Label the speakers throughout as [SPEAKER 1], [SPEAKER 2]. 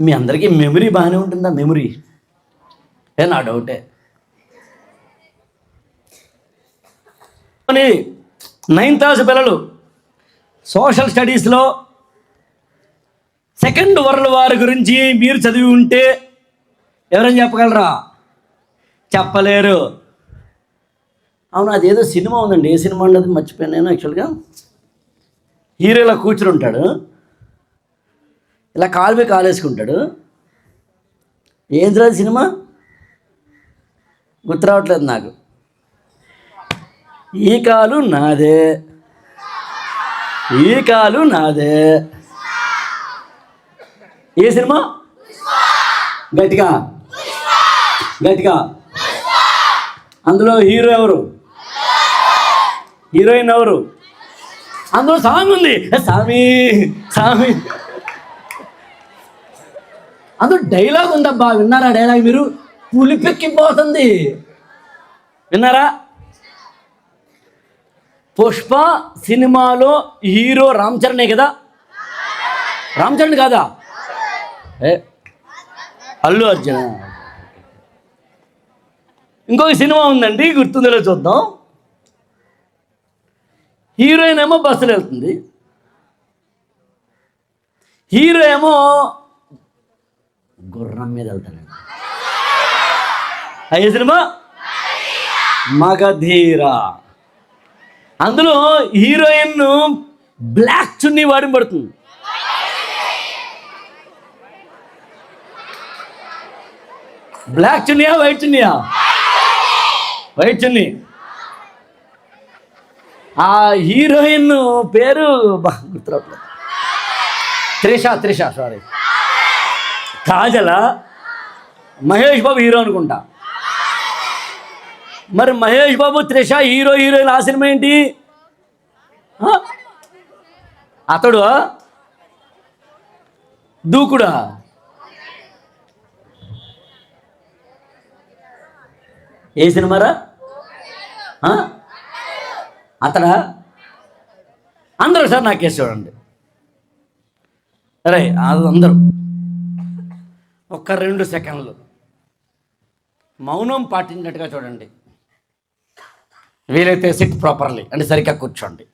[SPEAKER 1] మీ అందరికీ మెమరీ బాగానే ఉంటుందా? మెమరీ ఏ నా డౌటే అని నైన్త్ క్లాస్ పిల్లలు సోషల్ స్టడీస్లో సెకండ్ వరల్డ్ వార్ గురించి మీరు చదివి ఉంటే ఎవరైనా చెప్పగలరా? చెప్పలేరు. అవును అదేదో సినిమా ఉందండి. ఏ సినిమా ఉండదు? మర్చిపోయాను నేను యాక్చువల్గా హీరోలా కూర్చుని ఉంటాడు. ఇలా కాలు మీద కాలు వేసుకుంటాడు ఏంద్రా సినిమా? గుర్తు రావట్లేదు నాకు. ఈ కాలు నాదే. ఈ కాలు నాదే. ఏ సినిమా? గట్టిగా. గట్టిగా. అందులో హీరో ఎవరు? హీరోయిన్ ఎవరు? అందులో సాంగ్ ఉంది. స్వామి స్వామి అందులో డైలాగ్ ఉందబ్బా విన్నారా డైలాగ్ మీరు? పులిపెక్కిపోతుంది. విన్నారా? పుష్ప సినిమాలో హీరో రామ్ చరణే కదా? రామ్ చరణ్ కాదా? ఏ అల్లు అర్జున? ఇంకొక సినిమా ఉందండి గుర్తుందో చూద్దాం. హీరోయిన్ ఏమో బస్సులు వెళ్తుంది. హీరో ఏమో గుర్రం మీద వెళ్తానండి అయ్యే సినిమా? మగధీర. అందులో హీరోయిన్ బ్లాక్ చున్నీ వాడిని పడుతుంది. బ్లాక్ చున్నీయా వైట్ చున్నీయా? వైట్ చున్నీ. ఆ హీరోయిన్ పేరు బాగా గుర్తురావట్లేదు. త్రిష త్రిష సారీ కాజల మహేష్ బాబు హీరో అనుకుంటా. మరి మహేష్ బాబు త్రిష హీరో హీరోయిన్ ఆ సినిమా ఏంటి? అతడు దూకుడా? ఏ సినిమారా? అతడా? అందరూ సార్ నాకేసి చూడండి. అరే అది అందరూ. ఒక్క రెండు సెకండ్లు. మౌనం పాటించినట్టుగా చూడండి. వీలైతే సిట్ ప్రాపర్లీ అంటే సరిగ్గా కూర్చోండి.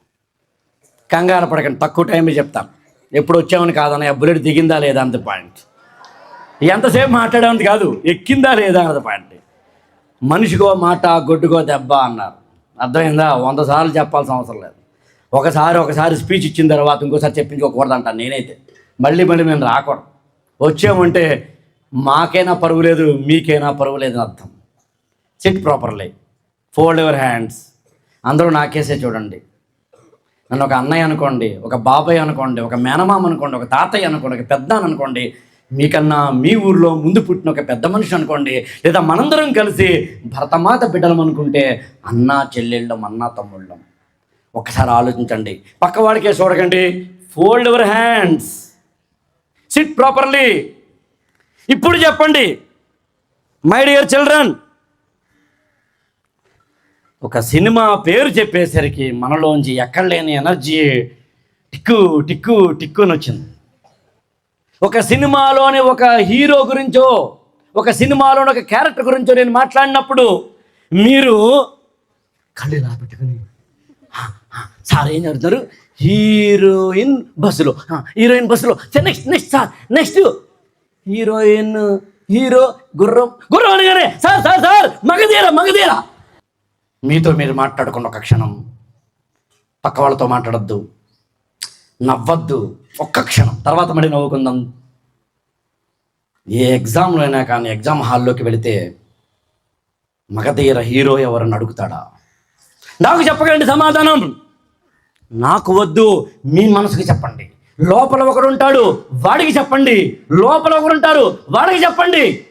[SPEAKER 1] కంగారు పడకండి తక్కువ టైమే చెప్తాను ఎప్పుడు వచ్చామని కాదన్న బుల్లెట్ దిగిందా లేదా అంత పాయింట్ ఎంతసేపు మాట్లాడేది కాదు ఎక్కిందా లేదా అన్నది పాయింట్ మనిషికో మాట గొడ్డుకో దెబ్బ అన్నారు. అర్థమైందా? వంద సార్లు చెప్పాల్సిన అవసరం లేదు. ఒకసారి ఒకసారి స్పీచ్ ఇచ్చిన తర్వాత ఇంకోసారి చెప్పించుకోకూడదు అంటాను నేనైతే. మళ్ళీ మళ్ళీ మేము రాకూడదు. వచ్చామంటే మాకైనా పరువు లేదు మీకైనా పరువు అని అర్థం. Sit properly fold your hands అందరూ నాకేసే చూడండి. నన్ను ఒక అన్నయ్య అనుకోండి ఒక బాబాయ్ అనుకోండి ఒక మేనమామ అనుకోండి ఒక తాతయ్య అనుకోండి ఒక పెద్ద అనుకోండి మీకన్నా మీ ఊర్లో ముందు పుట్టిన ఒక పెద్ద మనిషి అనుకోండి లేదా మనందరం కలిసి భరతమాత బిడ్డలం అనుకుంటే అన్నా చెల్లెళ్ళం అన్నా తమ్ముళ్ళం. ఒకసారి ఆలోచించండి. పక్కవాడికే చూడకండి. Fold your hands sit properly ఇప్పుడు చెప్పండి. మై డియర్ చిల్డ్రన్ ఒక సినిమా పేరు చెప్పేసరికి మనలోంచి ఎక్కడ లేని ఎనర్జీ టిక్కు టిక్కు టిక్కు అని వచ్చింది. ఒక సినిమాలోని ఒక హీరో గురించో ఒక సినిమాలోని ఒక క్యారెక్టర్ గురించో నేను మాట్లాడినప్పుడు మీరు కళ్ళు ఇలా పెట్టుకుని సార్ ఏం చెప్తున్నారు హీరోయిన్ బస్సులో హీరోయిన్ బస్సులో next next sir next heroine hero గుర్రం. గుర్రం అనగానే sir sir sir Magadheera Magadheera. మీతో మీరు మాట్లాడుకున్న ఒక క్షణం. పక్క వాళ్ళతో మాట్లాడద్దు. నవ్వద్దు. ఒక్క క్షణం. తర్వాత మళ్ళీ నవ్వుకుందాం. ఏ ఎగ్జామ్లో అయినా కానీ ఎగ్జామ్ హాల్లోకి వెళితే మగధీర హీరో ఎవరని అడుగుతాడా? నాకు చెప్పకండి సమాధానం. నాకు వద్దు. మీ మనసుకి చెప్పండి. లోపల ఒకడు ఉంటాడు వాడికి చెప్పండి. లోపల ఒకరు ఉంటారు వాడికి చెప్పండి.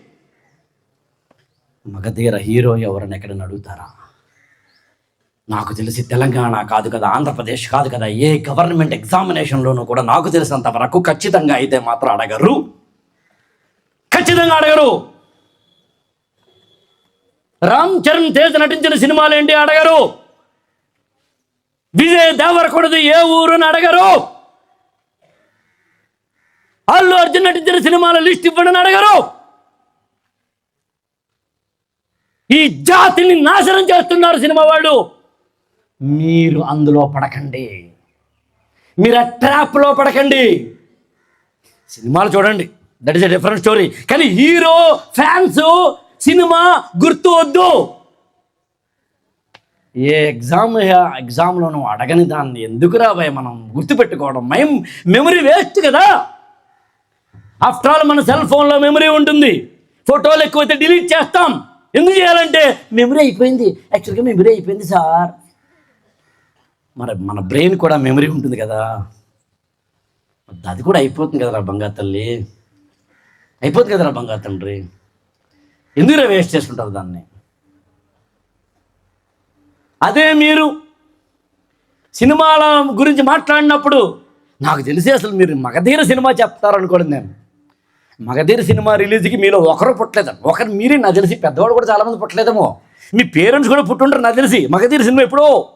[SPEAKER 1] మగధీర హీరో ఎవరని ఎక్కడని అడుగుతారా? నాకు తెలిసి తెలంగాణ కాదు కదా ఆంధ్రప్రదేశ్ కాదు కదా ఏ గవర్నమెంట్ ఎగ్జామినేషన్లోనూ కూడా నాకు తెలిసినంత వరకు ఖచ్చితంగా అయితే మాత్రం అడగరు. ఖచ్చితంగా అడగరు. రామ్ చరణ్ తేజ్ నటించిన సినిమాలు ఏంటి అడగరు. విజయ్ దేవరకొడది ఏ ఊరు అని అడగరు. అల్లు నటించిన సినిమాల లిస్ట్ ఇవ్వడని అడగరు. ఈ జాతిని నాశనం చేస్తున్నారు సినిమా వాళ్ళు. మీరు అందులో పడకండి. మీరు ఆ ట్రాప్లో పడకండి. సినిమాలు చూడండి. That is a different story కానీ హీరో ఫ్యాన్స్ సినిమా గుర్తు వద్దు. ఏ ఎగ్జామ్ ఎగ్జామ్లో నువ్వు అడగని దాన్ని ఎందుకు రాబాయ్ మనం గుర్తుపెట్టుకోవడం? మేం మెమరీ వేస్ట్ కదా. ఆఫ్టర్ ఆల్ మన సెల్ ఫోన్లో మెమరీ ఉంటుంది. ఫోటోలు ఎక్కువైతే డిలీట్ చేస్తాం. ఎందుకు చేయాలంటే? మెమరీ అయిపోయింది. యాక్చువల్గా మెమరీ అయిపోయింది సార్ మరి మన బ్రెయిన్ కూడా మెమరీ ఉంటుంది కదా. అది కూడా అయిపోతుంది కదరా బంగారు తల్లి. అయిపోతుంది కదరా బంగారు తండ్రి. ఎందుకు వేస్ట్ చేసుకుంటారు దాన్ని? అదే మీరు సినిమాల గురించి మాట్లాడినప్పుడు నాకు తెలిసి అసలు మీరు మగధీర సినిమా చెప్తారనుకోండి నేను. మగధీర సినిమా రిలీజ్కి మీలో ఒకరు పుట్టలేదు ఒకరు మీరే నాకు తెలిసి పెద్దవాడు కూడా చాలామంది పుట్టలేదేమో. మీ పేరెంట్స్ కూడా పుట్టుంటారు నాకు తెలిసి. మగధీర సినిమా ఎప్పుడో.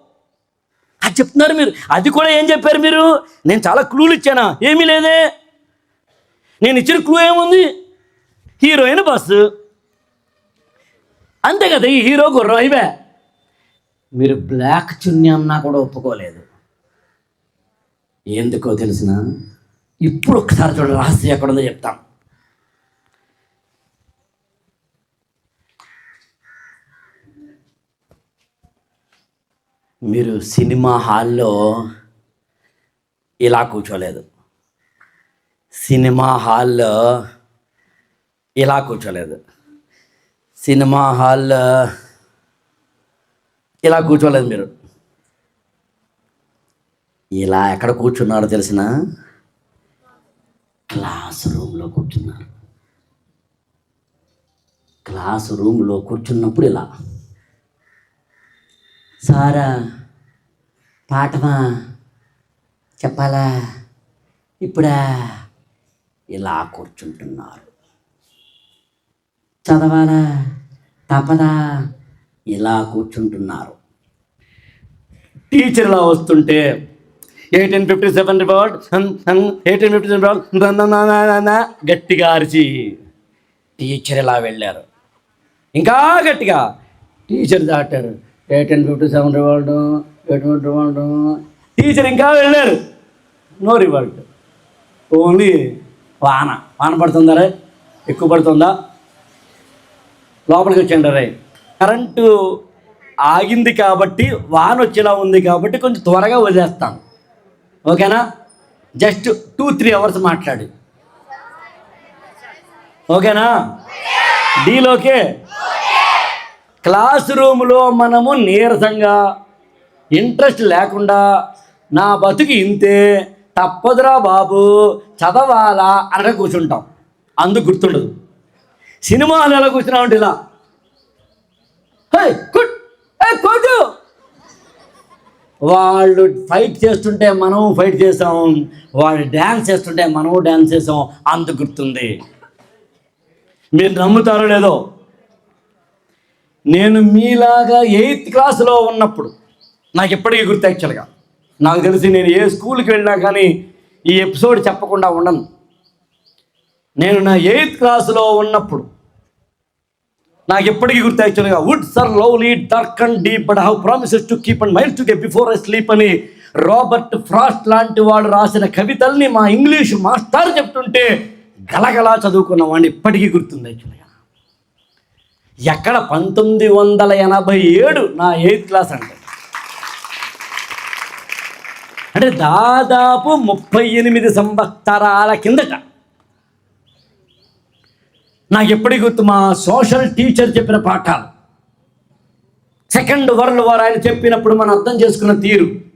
[SPEAKER 1] అది చెప్తున్నారు మీరు. అది కూడా ఏం చెప్పారు మీరు? నేను చాలా క్లూలు ఇచ్చానా? ఏమీ లేదే. నేను ఇచ్చిన క్లూ ఏముంది? హీరోయిన్ బస్సు అంతే కదా ఈ హీరో గుర్రం. ఇవే మీరు బ్లాక్ చున్నీ అన్నా కూడా ఒప్పుకోలేదు. ఎందుకో తెలిసిన? ఇప్పుడు ఒకసారి చూడండి రహస్యం ఎక్కడుందో చెప్తాను. మీరు సినిమా హాల్లో ఇలా కూర్చోలేదు. సినిమా హాల్లో ఇలా కూర్చోలేదు. సినిమా హాల్లో ఇలా కూర్చోలేదు మీరు. ఇలా ఎక్కడ కూర్చున్నారో తెలిసిన? క్లాస్ రూమ్లో కూర్చున్నారు. క్లాస్ రూమ్లో కూర్చున్నప్పుడు ఇలా. సారా పాఠమా చెప్పాలా? ఇప్పుడా? ఇలా కూర్చుంటున్నారు. చదవాలా? తపదా ఇలా కూర్చుంటున్నారు. టీచర్లా వస్తుంటే eighteen fifty seven reward eighteen fifty seven గట్టిగా అరిచి. టీచర్ ఇలా వెళ్ళారు. ఇంకా గట్టిగా. Teacher దాటారు. Eight and fifty seven reward fifty reward. Teacher ఇంకా వెళ్ళారు. నో రివాల్డ్ ఓన్లీ వాన. వాన పడుతుందా రే? ఎక్కువ పడుతుందా? లోపలికి వచ్చాడు రే. కరెంటు ఆగింది కాబట్టి వాన వచ్చేలా ఉంది కాబట్టి కొంచెం త్వరగా వదిలేస్తాను. ఓకేనా? జస్ట్ టూ త్రీ అవర్స్ మాట్లాడి. ఓకేనా? డీలోకే క్లాస్ రూమ్లో మనము నీరసంగా ఇంట్రెస్ట్ లేకుండా నా బతుకు ఇంతే తప్పదురా బాబు చదవాలా అనగా కూర్చుంటాం. అందుకు గుర్తుండదు. సినిమా ఎలా కూర్చున్నామంటే ఇలా. హే వాళ్ళు ఫైట్ చేస్తుంటే మనం ఫైట్ చేసాం. వాళ్ళు డ్యాన్స్ చేస్తుంటే మనము డ్యాన్స్ చేసాం. అందు గుర్తుంది. మీరు నమ్ముతారో లేదో నేను మీలాగా ఎయిత్ క్లాస్లో ఉన్నప్పుడు నాకు ఎప్పటికీ గుర్తు యాక్చువల్గా నాకు తెలిసి నేను ఏ స్కూల్కి వెళ్ళినా కానీ ఈ ఎపిసోడ్ చెప్పకుండా ఉండను. నేను నా ఎయిత్ క్లాస్లో ఉన్నప్పుడు నాకు ఎప్పటికీ గుర్తు యాక్చువల్గా woods are lovely dark and deep but how promises to keep and mile to get before I sleep అని రాబర్ట్ ఫ్రాస్ట్ లాంటి వాడు రాసిన కవితల్ని మా ఇంగ్లీష్ మాస్టర్ చెప్తుంటే గలగలా చదువుకున్న వాడిని ఇప్పటికీ గుర్తుంది యాక్చువల్గా ఎక్కడ పంతొమ్మిది వందల ఎనభై ఏడు నా ఎయిత్ క్లాస్ అంటే. అంటే దాదాపు ముప్పై ఎనిమిది సంవత్సరాల కిందట. నాకు ఎప్పటి గుర్తు మా సోషల్ టీచర్ చెప్పిన పాఠాలు. సెకండ్ వరల్డ్ వార్ ఆయన చెప్పినప్పుడు మనం అర్థం చేసుకున్న తీరు.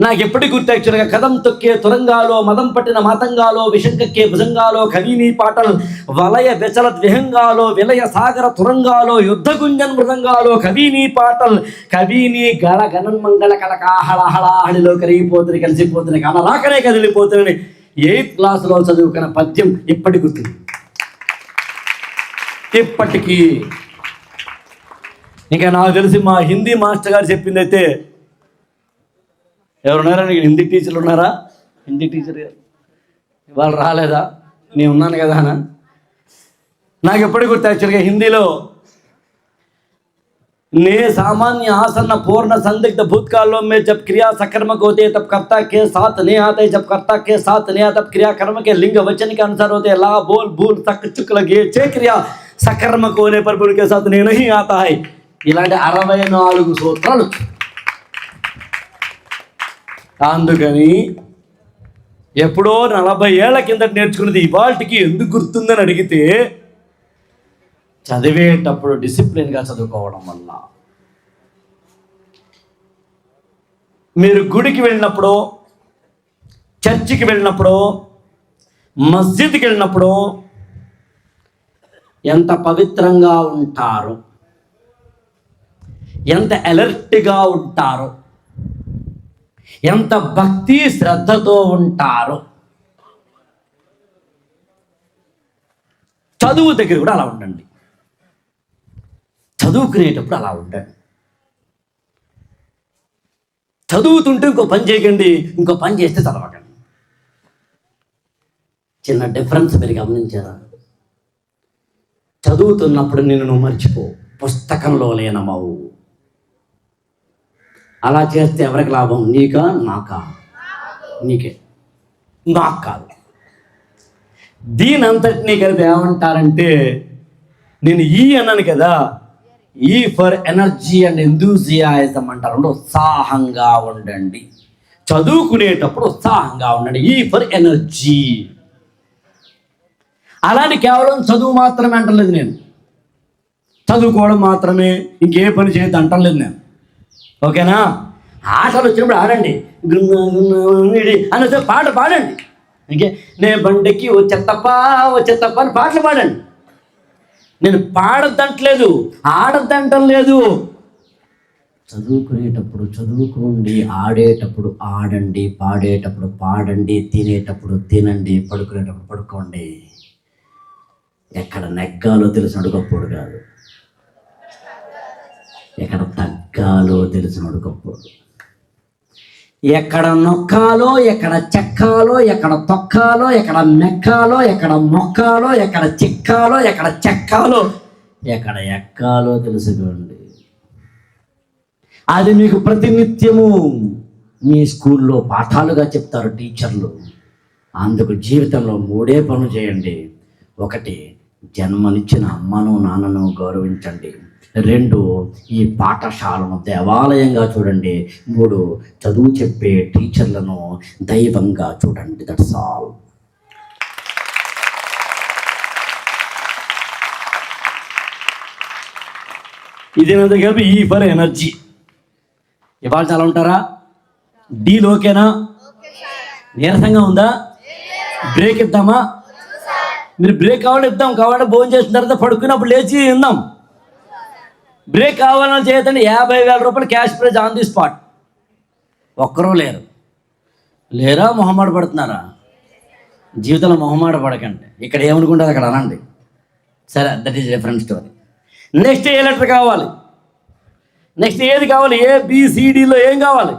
[SPEAKER 1] నాకు ఎప్పటి గుర్తు యాక్చువల్గా కథం తొక్కే తురంగాలో మదం పట్టిన మాతంగాలో విషంకక్కే భుజంగాలో కవిని పాటలు వలయ వెచల ద్విహంగాలో విలయ సాగర తురంగాలో యుద్ధ గుంజన్ మృదంగాలో కవిని పాటలు కవిని గళ గణన్ మంగళ కలకాహళహళాహళిలో కరిగిపోతుంది కలిసిపోతుంది కలలాకనే కదిలిపోతుందని ఎయిత్ క్లాస్లో చదువుకున్న పద్యం ఇప్పటి గుర్తు. ఇప్పటికీ. ఇంకా నాకు తెలిసి మా హిందీ మాస్టర్ గారు చెప్పింది అయితే ఎవరున్నారా నీకు హిందీ టీచర్లు ఉన్నారా హిందీ టీచర్ గారు ఇవాళ రాలేదా నేను ఉన్నాను కదా అన్న నాకు ఎప్పటికి గుర్తు యాక్చువల్గా హిందీలో ने सामान्य आसन पूर्ण संदिग्ध भूतकालों में जब क्रिया सकर्मक होती है तब कर्ता के साथ नहीं आते जब कर्ता के साथ नहीं आता तब क्रिया कर्म के लिंग वचन के अनुसार होते हैं ला बोल भूल तक चुक लगे चे क्रिया सकर्मक होने पर भी उनके साथ नहीं नहीं आता है ఇలాంటి అరవై నాలుగు సూత్రాలు అందుకని ఎప్పుడో నలభై ఏళ్ళ కింద నేర్చుకున్నది ఇవాళకి ఎందుకు గుర్తుందని అడిగితే చదివేటప్పుడు డిసిప్లిన్గా చదువుకోవడం వల్ల. మీరు గుడికి వెళ్ళినప్పుడు చర్చికి వెళ్ళినప్పుడు మస్జిద్కి వెళ్ళినప్పుడు ఎంత పవిత్రంగా ఉంటారు? ఎంత అలర్ట్గా ఉంటారు? ఎంత భక్తి శ్రద్ధతో ఉంటారు? చదువు దగ్గర కూడా అలా ఉండండి. చదువుకునేటప్పుడు అలా ఉండండి. చదువుతుంటే ఇంకో పని చేయకండి ఇంకో పని చేస్తే చదవకండి. చిన్న డిఫరెన్స్ మీరు గమనించారా? చదువుతున్నప్పుడు నేను నువ్వు మర్చిపో. పుస్తకంలో లేనమవు. అలా చేస్తే ఎవరికి లాభం? నీకా? నాకా? నీకే. నాకు కాదు. దీని అంతటినీ కలిపి ఏమంటారంటే నేను ఈ అన్నాను కదా ఈ ఫర్ ఎనర్జీ అండ్ ఎంతూజియాయిజం అంటారు అంటే ఉత్సాహంగా ఉండండి. చదువుకునేటప్పుడు ఉత్సాహంగా ఉండండి. ఈ ఫర్ ఎనర్జీ. అలాని కేవలం చదువు మాత్రమే అంటలేదు నేను. చదువుకోవడం మాత్రమే ఇంకే పని చేయద్దు అంటలేదు నేను. ఓకేనా? ఆటలు వచ్చినప్పుడు ఆడండి. గున్న గున్న ఇడి. అనేసి పాట పాడండి. ఇంకే నే బండికి ఓ చెత్తప్ప అని పాటలు పాడండి. నేను పాడద్దంటలేదు ఆడద్దంటం లేదు చదువుకునేటప్పుడు చదువుకోండి ఆడేటప్పుడు ఆడండి పాడేటప్పుడు పాడండి తినేటప్పుడు తినండి పడుకునేటప్పుడు పడుకోండి. ఎక్కడ నెగ్గాలో తెలిసినడు గొప్పడు కాదు. ఎక్కడ తగ్గ తెలిసినడు గొప్ప ఎక్కడ నొక్కాలో ఎక్కడ చెక్కాలో ఎక్కడ తొక్కాలో ఎక్కడ మెక్కాలో ఎక్కడ మొక్కాలో ఎక్కడ చిక్కాలో ఎక్కడ చెక్కాలో ఎక్కడ ఎక్కాలో తెలుసుకోండి అది మీకు ప్రతినిత్యము మీ స్కూల్లో పాఠాలుగా చెప్తారు టీచర్లు. అందుకు జీవితంలో మూడే పనులు చేయండి. ఒకటి జన్మనిచ్చిన అమ్మను నాన్నను గౌరవించండి. రెండు ఈ పాఠశాలను దేవాలయంగా చూడండి. మూడు చదువు చెప్పే టీచర్లను దైవంగా చూడండి. దట్స్ ఆల్ ఇది నా దగ్గర ఈ ఫర్ ఎనర్జీ. ఇవాళ చాలా ఉంటారా? డీల్ ఓకేనా నీరసంగా ఉందా? బ్రేక్ ఇద్దామా? మీరు బ్రేక్ కావాలంటే ఇద్దాం. కావాలంటే భోజనం చేసిన తర్వాత పడుకున్నప్పుడు లేచి ఇందాం బ్రేక్ కావాలని చేయతండి యాభై వేల రూపాయలు cash prize on the spot. ఒక్కరూ లేరు. లేరా మొహమాట పడుతున్నారా? జీవితంలో మొహమాట పడకండి. ఇక్కడ ఏమనుకుంటారు అక్కడ అనండి. సరే that is different story next A letter కావాలి? నెక్స్ట్ ఏది కావాలి? ఏ బీసీడీలో ఏం కావాలి?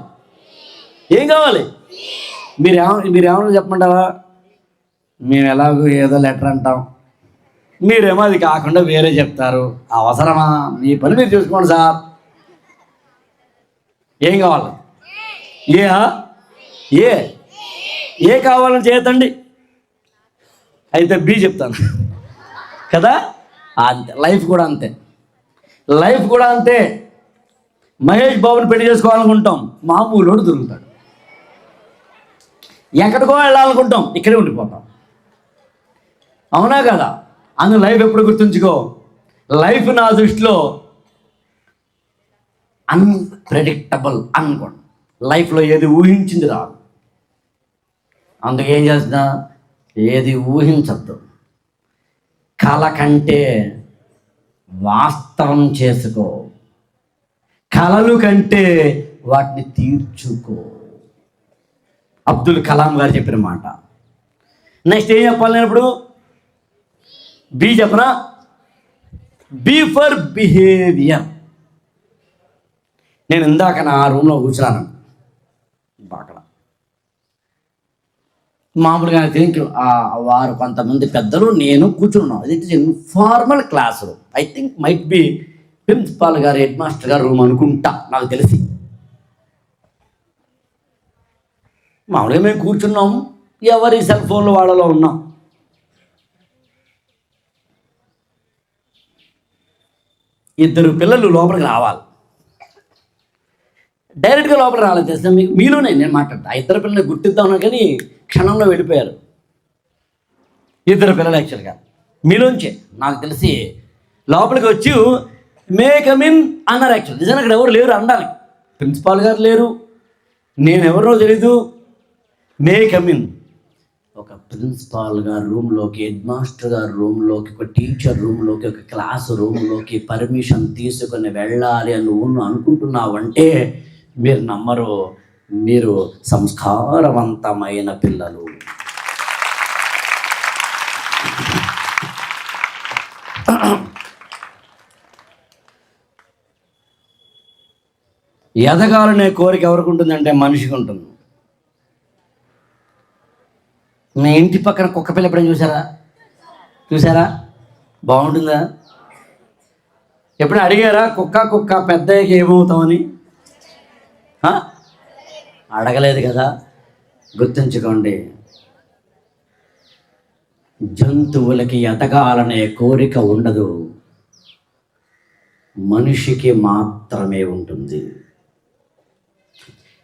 [SPEAKER 1] ఏం కావాలి? మీరు ఏమ మీరు ఏమన్నా చెప్పమంటారా? మేము ఎలాగో ఏదో లెటర్ అంటాం. మీరేమో అది కాకుండా వేరే చెప్తారు. అవసరమా? మీ పని మీరు చూసుకోండి సార్. ఏం కావాలి? ఏ ఏ? ఏ కావాలని చేయతండి అయితే బి చెప్తాను. కదా? అంతే. లైఫ్ కూడా అంతే. లైఫ్ కూడా అంతే. మహేష్ బాబుని పెళ్ళి చేసుకోవాలనుకుంటాం. మామూలుడు దొరుకుతాడు. ఎక్కడికో వెళ్ళాలనుకుంటాం. ఇక్కడే ఉండిపోతాం. అవునా కదా? అందు లైఫ్ ఎప్పుడు గుర్తుంచుకో? లైఫ్ నా దృష్టిలో అన్ప్రెడిక్టబుల్ అనుకోండి లైఫ్లో ఏది ఊహించింది రాదు. అందుకేం ఏం చేస్తున్నా? ఏది ఊహించద్దు. కళ కంటే వాస్తవం చేసుకో. కళలు కంటే వాటిని తీర్చుకో. అబ్దుల్ కలాం గారు చెప్పిన మాట. నెక్స్ట్ ఏం చెప్పాలి నేను ఇప్పుడు? బి చెప్పనా? B for behaviour. నేను ఇందాక నా రూమ్లో కూర్చున్నాను. అక్కడ మామూలుగా థింక్ వారు కొంతమంది పెద్దలు నేను కూర్చున్నాం. It is informal class room I think might be principal garu head master garu room అనుకుంటా. నాకు తెలిసి. మామూలుగా మేము కూర్చున్నాము ఎవరి సెల్ ఫోన్లు వాళ్ళలో ఉన్నాం. ఇద్దరు పిల్లలు లోపలికి రావాలి. డైరెక్ట్గా లోపల రాలేదు తెలిసిన మీకు మీలోనే నేను మాట్లాడతా. ఆ ఇద్దరు పిల్లల్ని గుర్తిద్దామన్నా కానీ క్షణంలో వెళ్ళిపోయారు. ఇద్దరు పిల్లలు యాక్చువల్గా మీలోంచే. నాకు తెలిసి లోపలికి వచ్చి మే కమిన్ అన్నారు యాక్చువల్ నిజంగా అక్కడ ఎవరు లేరు అనాలి ప్రిన్సిపాల్ గారు లేరు. నేను ఎవరో తెలీదు మే కమిన్ ఒక ప్రిన్సిపాల్ గారి రూమ్లోకి హెడ్ మాస్టర్ గారు రూమ్లోకి ఒక టీచర్ రూమ్లోకి ఒక క్లాస్ రూమ్లోకి పర్మిషన్ తీసుకొని వెళ్ళాలి అని నువ్వు అనుకుంటున్నావంటే మీరు నమ్మరు. మీరు సంస్కారవంతమైన పిల్లలు. ఎదగాలనే కోరిక ఎవరికి ఉంటుందంటే మనిషికి ఉంటుంది. మీ ఇంటి పక్కన కుక్క పిల్ల ఎప్పుడైనా చూసారా? చూసారా? బాగుంటుందా? ఎప్పుడైనా అడిగారా? కుక్క కుక్క పెద్ద ఏమవుతామని? అడగలేదు కదా. గుర్తుంచుకోండి. జంతువులకి ఎదగాలనే కోరిక ఉండదు. మనిషికి మాత్రమే ఉంటుంది.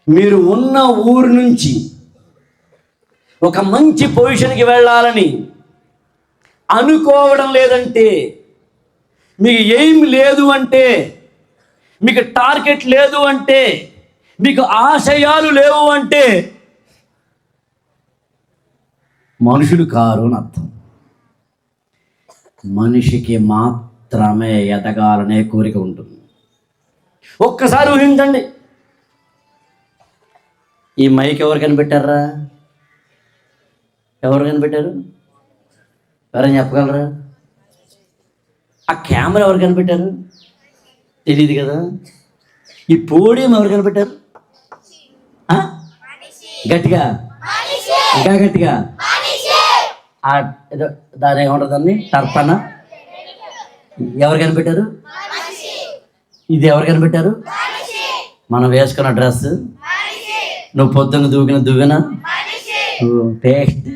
[SPEAKER 1] మీరు ఉన్న ఊరు నుంచి ఒక మంచి పొజిషన్కి వెళ్ళాలని అనుకోవడం లేదంటే మీకు ఎయిమ్ లేదు అంటే మీకు టార్గెట్ లేదు అంటే మీకు ఆశయాలు లేవు అంటే మనుషులు కారు అని అర్థం. మనిషికి మాత్రమే ఎదగాలనే కోరిక ఉంటుంది. ఒక్కసారి ఊహించండి. ఈ మైక్ ఎవరు కనిపెట్టారా? ఎవరు కనిపెట్టారు? ఎవరైనా చెప్పగలరా? ఆ కెమెరా ఎవరు కనిపెట్టారు? తెలియదు కదా. ఈ పోడియం ఎవరు కనిపెట్టారు? గట్టిగా? ఇంకా గట్టిగా? దాని ఏమంటారు దాన్ని? తర్పణ? ఎవరు కనిపెట్టారు? ఇది ఎవరు కనిపెట్టారు? మనం వేసుకున్న డ్రెస్. నువ్వు పొద్దున్న దూకిన దువ్వెన. నువ్వు టేస్ట్.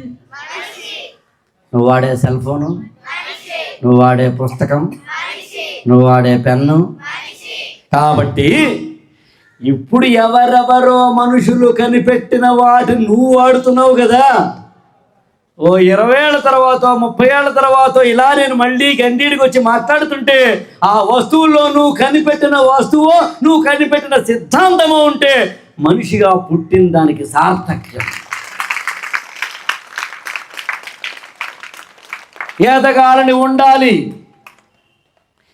[SPEAKER 1] నువ్వు వాడే సెల్ ఫోను నువ్వు వాడే పుస్తకం నువ్వు వాడే పెన్ను. కాబట్టి ఇప్పుడు ఎవరెవరో మనుషులు కనిపెట్టిన వాటి నువ్వు వాడుతున్నావు కదా. ఓ ఇరవై ఏళ్ళ తర్వాత ముప్పై ఏళ్ళ తర్వాత ఇలా నేను మళ్ళీ గండీడికి వచ్చి మాట్లాడుతుంటే ఆ వస్తువుల్లో నువ్వు కనిపెట్టిన వస్తువు నువ్వు కనిపెట్టిన సిద్ధాంతము ఉంటే మనిషిగా పుట్టిన దానికి సార్థక్యం ఎదగాలని ఉండాలి.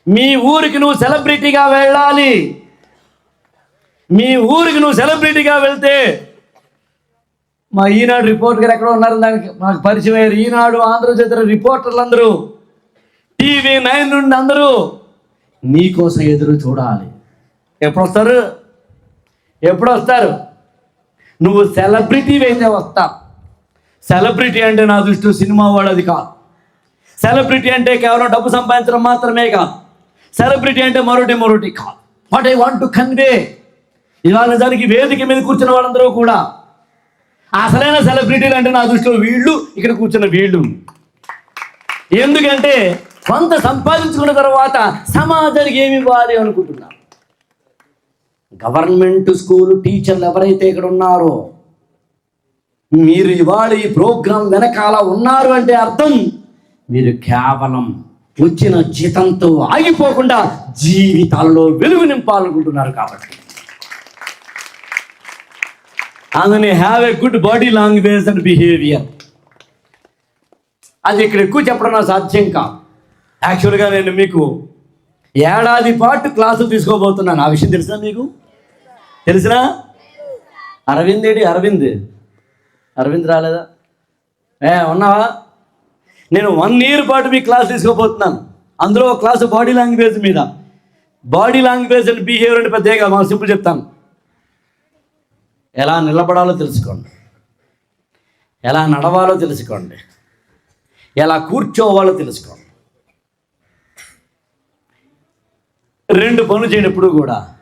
[SPEAKER 1] మీ ఊరికి నువ్వు సెలబ్రిటీగా వెళ్ళాలి. మీ ఊరికి నువ్వు సెలబ్రిటీగా వెళ్తే మా ఈనాడు రిపోర్ట్ గారు ఎక్కడ ఉన్నారు దానికి మాకు పరిచయం అయ్యారు. ఈనాడు ఆంధ్రజ్యోతి రిపోర్టర్లు అందరూ టీవీ నైన్ నుండి అందరూ నీకోసం ఎదురు చూడాలి. ఎప్పుడు వస్తారు ఎప్పుడు వస్తారు నువ్వు సెలబ్రిటీ అయితే వస్తా. సెలబ్రిటీ అంటే నా దృష్టిలో సినిమా వాడు అది కాదు. సెలబ్రిటీ అంటే కేవలం డబ్బు సంపాదించడం మాత్రమే కాదు. సెలబ్రిటీ అంటే మరొకటి మరొకటి కాదు. What I want to convey ఇవాళ దానికి వేదిక మీద కూర్చున్న వాళ్ళందరూ కూడా అసలైన సెలబ్రిటీలు అంటే నా దృష్టిలో వీళ్ళు ఇక్కడ కూర్చున్న వీళ్ళు. ఎందుకంటే కొంత సంపాదించుకున్న తర్వాత సమాజానికి ఏమి ఇవ్వాలి అనుకుంటున్నారు? గవర్నమెంట్ స్కూల్ టీచర్లు ఎవరైతే ఇక్కడ ఉన్నారో మీరు ఇవాళ ఈ ప్రోగ్రాం వెనకాల ఉన్నారు అంటే అర్థం. మీరు కేవలం వచ్చిన జీతంతో ఆగిపోకుండా జీవితాల్లో వెలుగు నింపాలనుకుంటున్నారు కాబట్టి. అందుని have a good body language and behaviour అది ఇక్కడ ఎక్కువ చెప్పడం నా సాధ్యం కాదు. యాక్చువల్గా నేను మీకు ఏడాది పాటు క్లాసులు తీసుకోబోతున్నాను. ఆ విషయం తెలుసా మీకు? తెలిసినా? అరవింద్ ఏడి అరవింద్. అరవింద్ రాలేదా? ఏ ఉన్నావా? నేను వన్ ఇయర్ పాటు మీ క్లాస్ తీసుకోబోతున్నాను. అందులో క్లాసు బాడీ లాంగ్వేజ్ మీద. బాడీ లాంగ్వేజ్ అండ్ బిహేవియర్ అంటే పెద్దగా మా సింపుల్ చెప్తాను ఎలా నిలబడాలో తెలుసుకోండి. ఎలా నడవాలో తెలుసుకోండి. ఎలా కూర్చోవాలో తెలుసుకోండి. రెండు పనులు చేయనప్పుడు కూడా.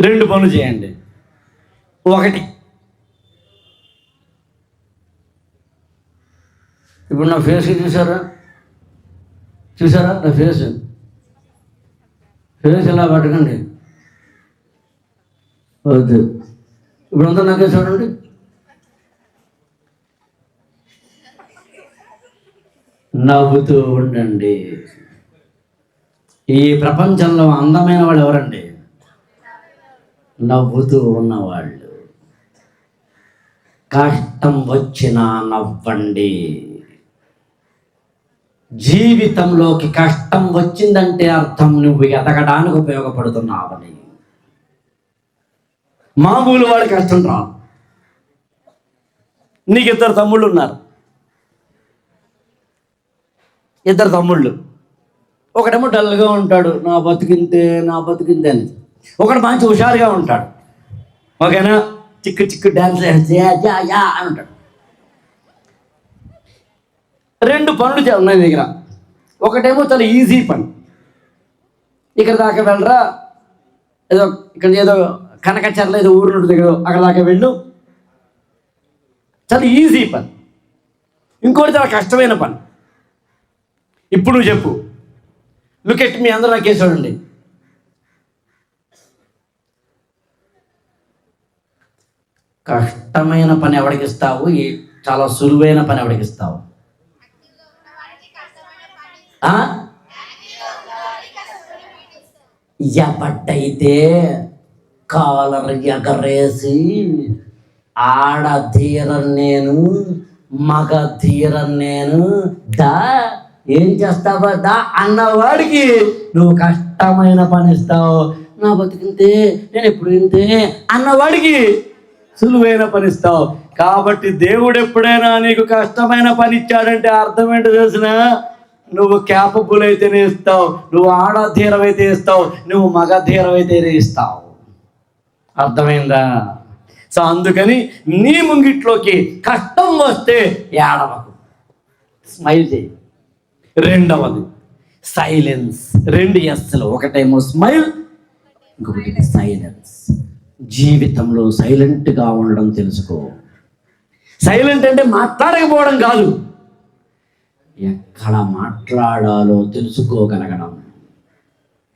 [SPEAKER 1] రెండు పనులు చేయండి. ఒకటి ఇప్పుడు నా ఫేస్ చూసారా చూసారా నా ఫేస్ ఫేస్ ఎలా పట్టకండి? వద్దు. ఇప్పుడు అంతా నాకే చూడండి. నవ్వుతూ ఉండండి. ఈ ప్రపంచంలో అందమైన వాళ్ళు ఎవరండి? నవ్వుతూ ఉన్నవాళ్ళు. కష్టం వచ్చినా నవ్వండి. జీవితంలోకి కష్టం వచ్చిందంటే అర్థం నువ్వు ఎదగడానికి ఉపయోగపడుతున్నావని. మామూలు వాడు కష్టం రాదు నీకు ఇద్దరు తమ్ముళ్ళు ఉన్నారు. ఇద్దరు తమ్ముళ్ళు. ఒకడేమో డల్గా ఉంటాడు నా బతికింతే నా బతికింతే అని. ఒకడు మంచి హుషారుగా ఉంటాడు. ఓకేనా? చిక్కు చిక్కు డ్యాన్స్ వేస్తే యా యా అని ఉంటాడు. రెండు పనులు ఉన్నాయి దగ్గర. ఒకటేమో చాలా ఈజీ పని. ఇక్కడ దాకా వెళ్ళరా? ఏదో ఇక్కడ ఏదో కనకచర్ల ఏదో ఊరు ఉంటుంది దగ్గర అక్కడ దాకా వెళ్ళు. చాలా ఈజీ పని. ఇంకోటి చాలా కష్టమైన పని. ఇప్పుడు నువ్వు చెప్పు. లుక్ ఎట్ మీ అందరూ నాకే చూడండి కష్టమైన పని ఎవడికిస్తావు చాలా సులువైన పని ఎవరికి ఇస్తావు కాలర్ ఎగరేసి ఆడ ధీరం నేను మగ ధీరం నేను. దా ఏం చేస్తావా దా అన్నవాడికి నువ్వు కష్టమైన పని ఇస్తావు. నా బతికింతే నేను ఎప్పుడు ఇంతే అన్నవాడికి సులువైన పని ఇస్తావు. కాబట్టి దేవుడు ఎప్పుడైనా నీకు కష్టమైన పని ఇచ్చాడంటే అర్థం ఏంటో తెలిసిన? నువ్వు క్యాపబుల్ అయితేనే ఇస్తావు నువ్వు ఆడ అయితే ఇస్తావు నువ్వు మగ ధీరం అయితేనే ఇస్తావు. అర్థమైందా? సో అందుకని నీ ముంగిట్లోకి కష్టం వస్తే ఏడవకు. స్మైల్ చేయి. రెండవది సైలెన్స్. రెండు ఎస్లు ఒకటేమో స్మైల్ ఇంకొకటి సైలెన్స్. జీవితంలో సైలెంట్గా ఉండడం తెలుసుకో. సైలెంట్ అంటే మాట్లాడకపోవడం కాదు. ఎక్కడ మాట్లాడాలో తెలుసుకోగలగడం.